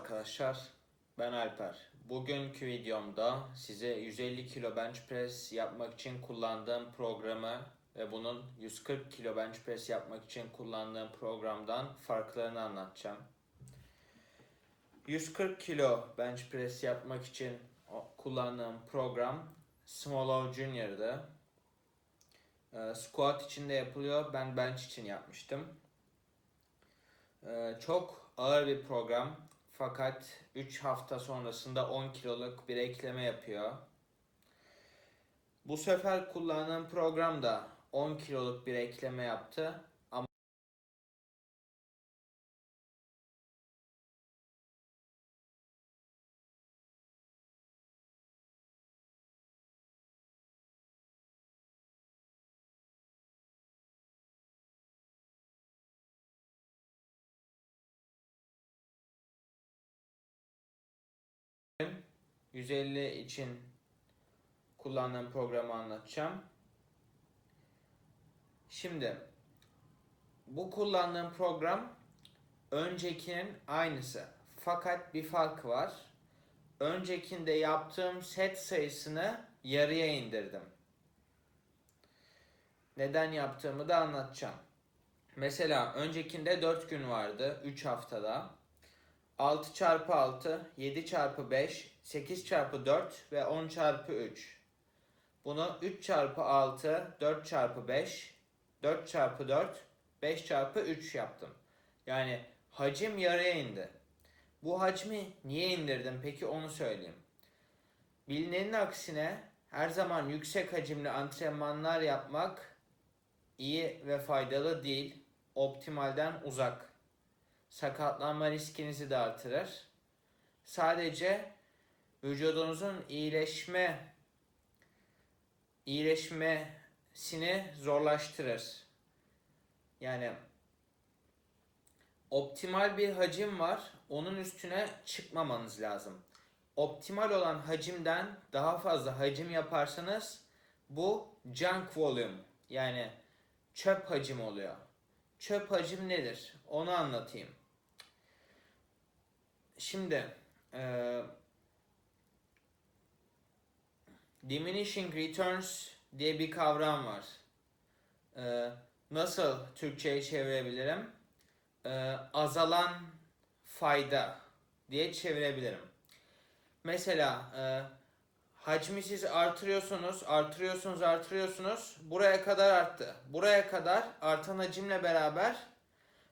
arkadaşlar. Ben Alper. Bugünkü videomda size 150 kilo bench press yapmak için kullandığım programı ve bunun 140 kilo bench press yapmak için kullandığım programdan farklarını anlatacağım. 140 kilo bench press yapmak için kullandığım program Small Junior'dı. Ee, squat için de yapılıyor. Ben bench için yapmıştım. Ee, çok ağır bir program fakat 3 hafta sonrasında 10 kiloluk bir ekleme yapıyor. Bu sefer kullandığım program da 10 kiloluk bir ekleme yaptı 150 için kullandığım programı anlatacağım. Şimdi bu kullandığım program öncekinin aynısı. Fakat bir farkı var. Öncekinde yaptığım set sayısını yarıya indirdim. Neden yaptığımı da anlatacağım. Mesela öncekinde 4 gün vardı 3 haftada. 6 çarpı 6, 7 çarpı 5, 8 çarpı 4 ve 10 çarpı 3. Bunu 3 çarpı 6, 4 çarpı 5, 4 çarpı 4, 5 çarpı 3 yaptım. Yani hacim yarıya indi. Bu hacmi niye indirdim peki onu söyleyeyim. Bilinenin aksine her zaman yüksek hacimli antrenmanlar yapmak iyi ve faydalı değil, optimalden uzak sakatlanma riskinizi de artırır. Sadece vücudunuzun iyileşme iyileşmesini zorlaştırır. Yani optimal bir hacim var. Onun üstüne çıkmamanız lazım. Optimal olan hacimden daha fazla hacim yaparsanız bu junk volume yani çöp hacim oluyor. Çöp hacim nedir? Onu anlatayım. Şimdi eee, diminishing returns diye bir kavram var. Eee, nasıl Türkçe'ye çevirebilirim? Eee, azalan fayda diye çevirebilirim. Mesela eee hacmi siz artırıyorsunuz, artırıyorsunuz, artırıyorsunuz. Buraya kadar arttı. Buraya kadar artan hacimle beraber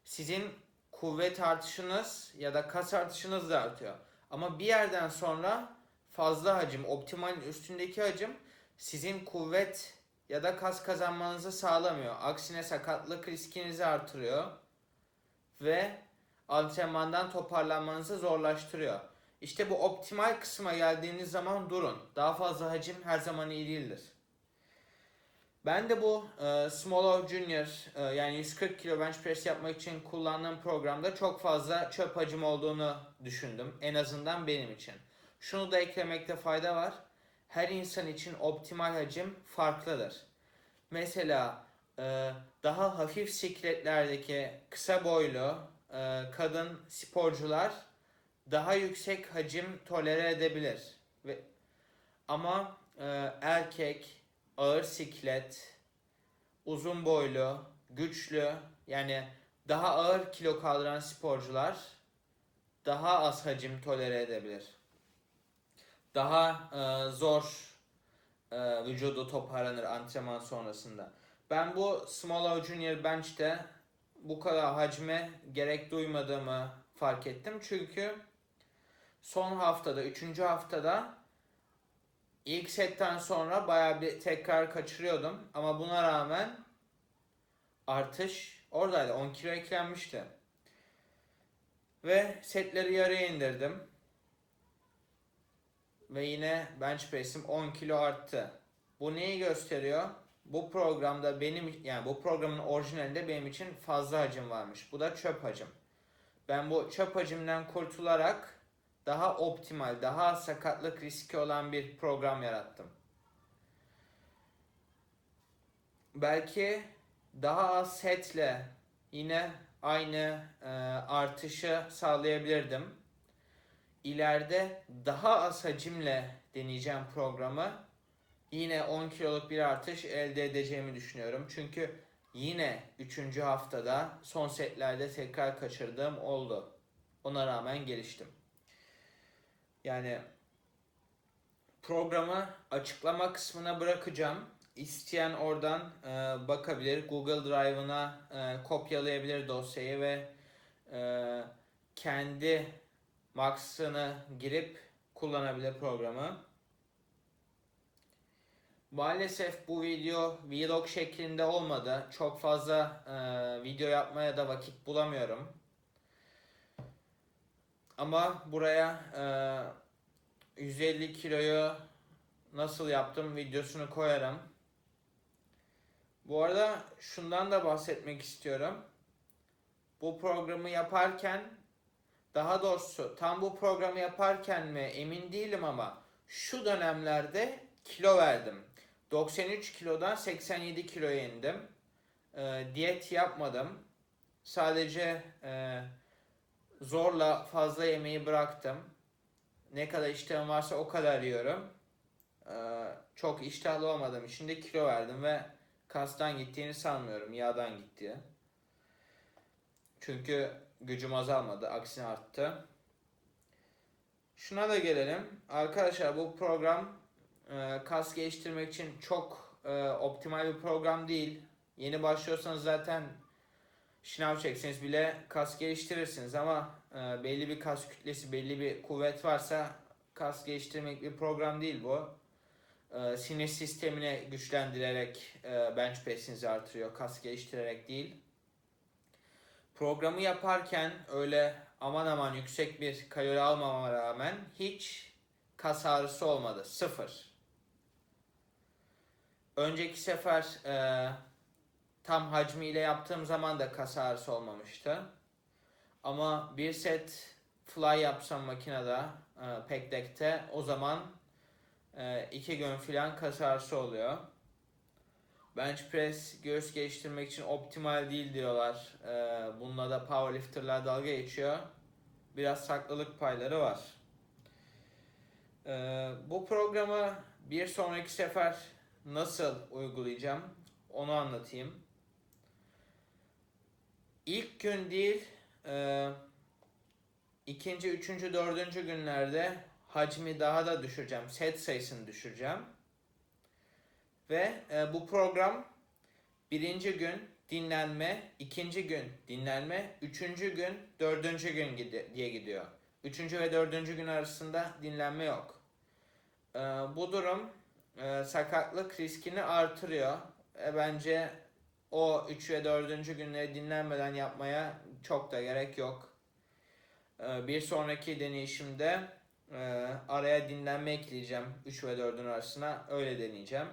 sizin kuvvet artışınız ya da kas artışınız da artıyor. Ama bir yerden sonra fazla hacim, optimalin üstündeki hacim sizin kuvvet ya da kas kazanmanızı sağlamıyor. Aksine sakatlık riskinizi artırıyor ve antrenmandan toparlanmanızı zorlaştırıyor. İşte bu optimal kısma geldiğiniz zaman durun. Daha fazla hacim her zaman iyi değildir. Ben de bu e, Small Junior e, yani 140 kilo bench press yapmak için kullandığım programda çok fazla çöp hacim olduğunu düşündüm. En azından benim için. Şunu da eklemekte fayda var. Her insan için optimal hacim farklıdır. Mesela e, daha hafif sikletlerdeki kısa boylu e, kadın sporcular daha yüksek hacim tolere edebilir. Ve ama e, erkek ağır siklet, uzun boylu, güçlü yani daha ağır kilo kaldıran sporcular daha az hacim tolere edebilir. Daha e, zor e, vücudu toparlanır antrenman sonrasında. Ben bu Small Junior Bench'te bu kadar hacme gerek duymadığımı fark ettim. Çünkü son haftada, üçüncü haftada ilk setten sonra bayağı bir tekrar kaçırıyordum. Ama buna rağmen artış oradaydı. 10 kilo eklenmişti. Ve setleri yarıya indirdim. Ve yine bench press'im 10 kilo arttı. Bu neyi gösteriyor? Bu programda benim yani bu programın orijinalinde benim için fazla hacim varmış. Bu da çöp hacim. Ben bu çöp hacimden kurtularak daha optimal, daha sakatlık riski olan bir program yarattım. Belki daha az setle yine aynı e, artışı sağlayabilirdim. ileride daha az hacimle deneyeceğim programı. Yine 10 kiloluk bir artış elde edeceğimi düşünüyorum. Çünkü yine 3. haftada son setlerde tekrar kaçırdığım oldu. Ona rağmen geliştim. Yani programı açıklama kısmına bırakacağım. İsteyen oradan e, bakabilir. Google Drive'ına e, kopyalayabilir dosyayı ve e, kendi Max'ını girip kullanabilir programı. Maalesef bu video vlog şeklinde olmadı. Çok fazla e, video yapmaya da vakit bulamıyorum. Ama buraya e, 150 kiloyu nasıl yaptım videosunu koyarım. Bu arada şundan da bahsetmek istiyorum. Bu programı yaparken daha doğrusu tam bu programı yaparken mi emin değilim ama şu dönemlerde kilo verdim. 93 kilodan 87 kiloya indim. E, diyet yapmadım. Sadece e, zorla fazla yemeği bıraktım. Ne kadar iştahım varsa o kadar yiyorum. E, çok iştahlı olmadığım için de kilo verdim ve kastan gittiğini sanmıyorum. Yağdan gitti. Çünkü gücüm azalmadı. Aksine arttı. Şuna da gelelim. Arkadaşlar bu program e, kas geliştirmek için çok e, optimal bir program değil. Yeni başlıyorsanız zaten şınav çekseniz bile kas geliştirirsiniz ama e, belli bir kas kütlesi, belli bir kuvvet varsa kas geliştirmek bir program değil bu. E, sinir sistemini güçlendirerek e, bench press'inizi artırıyor, kas geliştirerek değil. Programı yaparken öyle aman aman yüksek bir kalori almama rağmen hiç kas ağrısı olmadı. Sıfır. Önceki sefer e, tam hacmiyle yaptığım zaman da kas ağrısı olmamıştı. Ama bir set fly yapsam makinede, e, pec deck'te o zaman e, iki gün filan kas ağrısı oluyor. Bench press göğüs geliştirmek için optimal değil diyorlar. E, bununla da powerlifterlar dalga geçiyor. Biraz saklılık payları var. E, bu programı bir sonraki sefer nasıl uygulayacağım onu anlatayım. İlk gün değil, e, ikinci, üçüncü, dördüncü günlerde hacmi daha da düşüreceğim. Set sayısını düşüreceğim. Ve e, bu program birinci gün dinlenme, ikinci gün dinlenme, üçüncü gün, dördüncü gün gidi- diye gidiyor. Üçüncü ve dördüncü gün arasında dinlenme yok. E, bu durum e, sakatlık riskini artırıyor. E, bence o 3 ve 4. günleri dinlenmeden yapmaya çok da gerek yok. E, bir sonraki deneyişimde e, araya dinlenme ekleyeceğim 3 ve 4'ün arasına öyle deneyeceğim.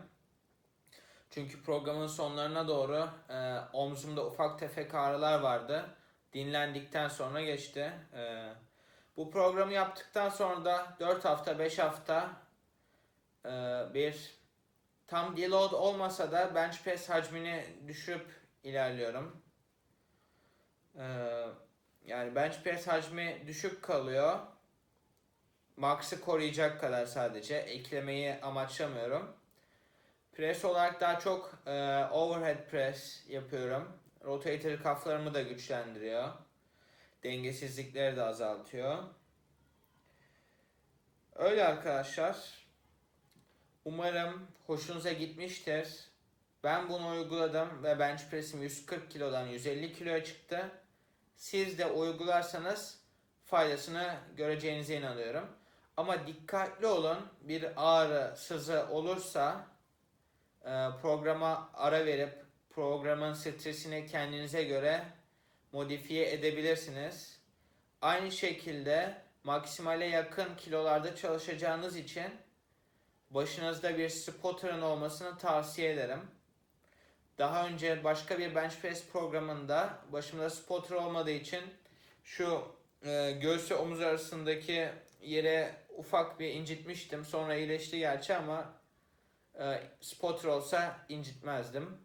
Çünkü programın sonlarına doğru e, omzumda ufak tefek ağrılar vardı. Dinlendikten sonra geçti. E, bu programı yaptıktan sonra da 4 hafta 5 hafta e, bir tam deload olmasa da bench press hacmini düşürüp ilerliyorum. E, yani bench press hacmi düşük kalıyor. Max'ı koruyacak kadar sadece. Eklemeyi amaçlamıyorum. Press olarak daha çok e, overhead press yapıyorum. Rotator kaflarımı da güçlendiriyor. Dengesizlikleri de azaltıyor. Öyle arkadaşlar. Umarım hoşunuza gitmiştir. Ben bunu uyguladım ve bench press'im 140 kilodan 150 kiloya çıktı. Siz de uygularsanız faydasını göreceğinize inanıyorum. Ama dikkatli olun. Bir ağrı, sızı olursa e, programa ara verip programın stresini kendinize göre modifiye edebilirsiniz. Aynı şekilde maksimale yakın kilolarda çalışacağınız için başınızda bir spotter'ın olmasını tavsiye ederim. Daha önce başka bir bench press programında başımda spotter olmadığı için şu e, göğüs ve omuz arasındaki yere ufak bir incitmiştim. Sonra iyileşti gerçi ama e, spotter olsa incitmezdim.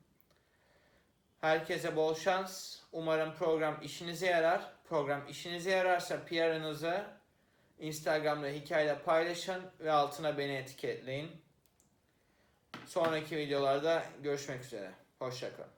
Herkese bol şans. Umarım program işinize yarar. Program işinize yararsa PR'ınızı Instagram'da hikayeyle paylaşın ve altına beni etiketleyin. Sonraki videolarda görüşmek üzere. Hoşçakalın.